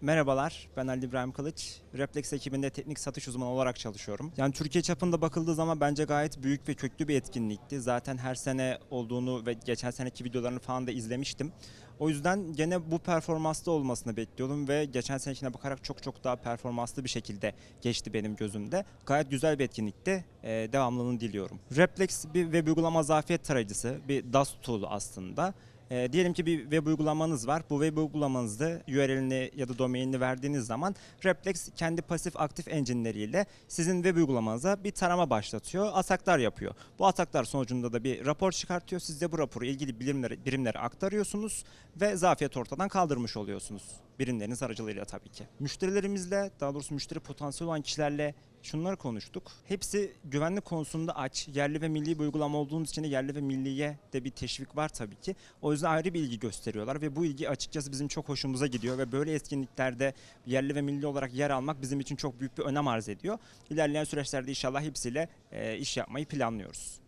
Merhabalar, ben Ali İbrahim Kılıç. Replex ekibinde teknik satış uzmanı olarak çalışıyorum. Yani Türkiye çapında bakıldığı zaman bence gayet büyük ve köklü bir etkinlikti. Zaten her sene olduğunu ve geçen seneki videolarını falan da izlemiştim. O yüzden gene bu performansta olmasını bekliyordum ve geçen senekine bakarak çok çok daha performanslı bir şekilde geçti benim gözümde. Gayet güzel bir etkinlikti. Ee, devamlılığını diliyorum. Replex bir web uygulama zafiyet tarayıcısı, bir DAS tool aslında. E, diyelim ki bir web uygulamanız var. Bu web uygulamanızda URL'ini ya da domainini verdiğiniz zaman Replex kendi pasif aktif engine'leriyle sizin web uygulamanıza bir tarama başlatıyor. Ataklar yapıyor. Bu ataklar sonucunda da bir rapor çıkartıyor. Siz de bu raporu ilgili birimlere, birimlere aktarıyorsunuz ve zafiyet ortadan kaldırmış oluyorsunuz. Birimleriniz aracılığıyla tabii ki. Müşterilerimizle, daha doğrusu müşteri potansiyeli olan kişilerle şunları konuştuk. Hepsi güvenlik konusunda aç. Yerli ve milli bir uygulama olduğunuz için de yerli ve milliye de bir teşvik var tabii ki. O yüzden ayrı bir ilgi gösteriyorlar ve bu ilgi açıkçası bizim çok hoşumuza gidiyor ve böyle etkinliklerde yerli ve milli olarak yer almak bizim için çok büyük bir önem arz ediyor. İlerleyen süreçlerde inşallah hepsiyle e, iş yapmayı planlıyoruz.